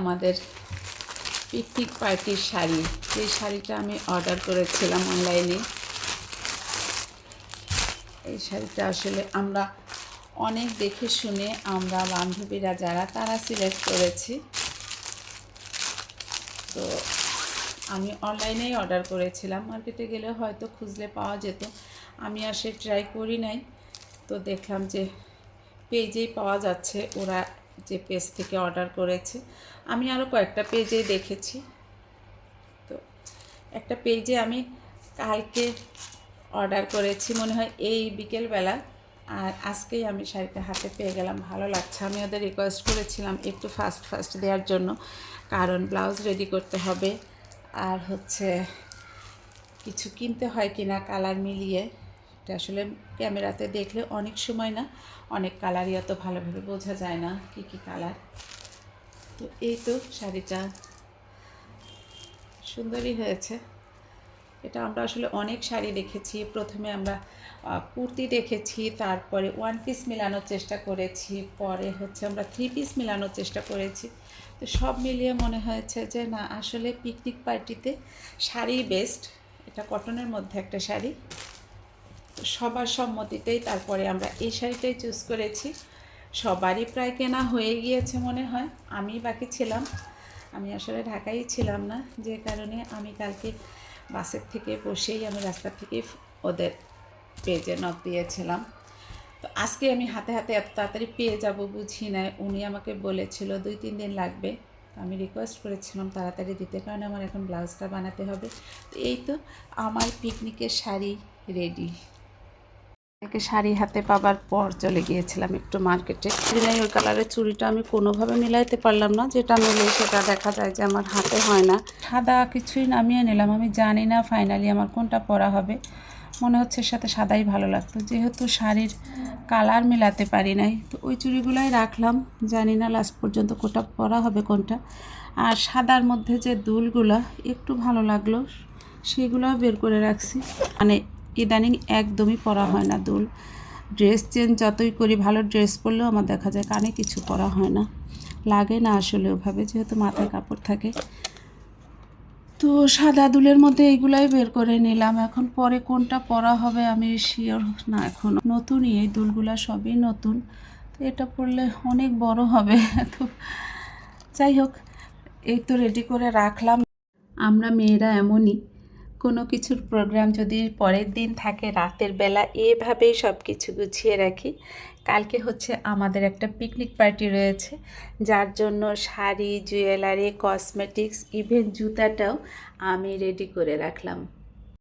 আমাদের পিকনিক পার্টির শাড়ি। এই শাড়িটা আমি অর্ডার করেছিলাম অনলাইনে, এই শাড়িটা আসলে আমরা অনেক দেখে শুনে আমরা বান্ধবীরা যারা, তারা সিলেক্ট করেছি। তো আমি অনলাইনেই অর্ডার করেছিলাম। মার্কেটে গেলে হয়তো খুঁজলে পাওয়া যেত। আমি আর সে ট্রাই করি নাই। তো দেখলাম যে পেজেই পাওয়া যাচ্ছে। ওরা যে পেজ থেকে অর্ডার করেছে, আমি আরও কয়েকটা পেজে দেখেছি। তো একটা পেজে আমি কালকে অর্ডার করেছি, মনে হয় এই বিকেলবেলা, আর আজকেই আমি শাড়িটা হাতে পেয়ে গেলাম, ভালো লাগছে। আমি ওদের রিকোয়েস্ট করেছিলাম একটু ফাস্ট ফাস্ট দেওয়ার জন্য, কারণ ব্লাউজ রেডি করতে হবে। আর হচ্ছে, কিছু কিনতে হয় কিনা কালার মিলিয়ে এটা আসলে ক্যামেরাতে দেখলে অনেক সময় না, অনেক কালারই অত ভালোভাবে বোঝা যায় না কি কি কালার। তো এই তো শাড়িটা সুন্দরই হয়েছে। এটা আমরা আসলে অনেক শাড়ি দেখেছি, প্রথমে আমরা কুর্তি দেখেছি, তারপরে ওয়ান পিস মেলানোর চেষ্টা করেছি, পরে হচ্ছে আমরা থ্রি পিস মেলানোর চেষ্টা করেছি। তো সব মিলিয়ে মনে হয়েছে যে না, আসলে পিকনিক পার্টিতে শাড়ি বেস্ট এটা কটনের মধ্যে একটা শাড়ি। সবার সম্মতিতেই তারপরে আমরা এই শাড়িটাই চুজ করেছি। সবারই প্রায় কেনা হয়ে গিয়েছে মনে হয়। আমি বাকি ছিলাম। আমি আসলে ঢাকায় ছিলাম না। যে কারণে আমি কালকে বাসের থেকে বসেই আমি রাস্তা থেকেই ওদের পেজে নখ দিয়েছিলাম। তো আজকে আমি হাতে হাতে এত তাড়াতাড়ি পেয়ে যাব বুঝি না উনি আমাকে বলেছিল দুই, তিন দিন লাগবে। আমি রিকোয়েস্ট করেছিলাম তাড়াতাড়ি দিতে কারণ আমার এখন ব্লাউজটা বানাতে হবে। তো এই তো আমার পিকনিকের শাড়ি রেডি কালকে শাড়ি হাতে পাবার পর চলে গিয়েছিলাম একটু মার্কেটে। দিনে ওই কালারের চুড়িটা আমি কোনোভাবে মিলাইতে পারলাম না, যেটা মিলে সেটা দেখা যায় যে আমার হাতে হয় না। সাদা কিছুই নামিয়ে নিলাম, আমি জানি না ফাইনালি আমার কোনটা পরা হবে। মনে হচ্ছে সাথে সাদাই ভালো লাগতো, যেহেতু শাড়ির কালার মেলাতে পারি নাই। তো ওই চুড়িগুলাই রাখলাম, জানি না লাস্ট পর্যন্ত কোনটা পরা হবে কোনটা। আর সাদার মধ্যে যে দুলগুলা, একটু ভালো লাগল, সেগুলোও বের করে রাখছি। মানে ইদানিং একদমই পরা হয় না দুল। ড্রেস চেঞ্জ যতই করি, ভালো ড্রেস পরলেও আমার দেখা যায় কানে কিছু পরা হয় না। লাগে না আসলে ওভাবে, যেহেতু মাথায় কাপড় থাকে। তো সাদা দুলের মধ্যে এইগুলাই বের করে নিলাম। এখন পরে কোনটা পরা হবে আমি শিওর না এখন। নতুনই এই দুলগুলা সবই নতুন। তো এটা পরলে অনেক বড় হবে। তো যাই হোক, এই তো রেডি করে রাখলাম। আমরা মেয়েরা এমনই। কোনো কিছুর প্রোগ্রাম যদি পরের দিন থাকে, রাতের বেলা এভাবেই সব কিছু গুছিয়ে রাখি। কালকে হচ্ছে আমাদের একটা পিকনিক পার্টি রয়েছে, যার জন্য শাড়ি জুয়েলারি কসমেটিক্স ইভেন জুতাটাও আমি রেডি করে রাখলাম।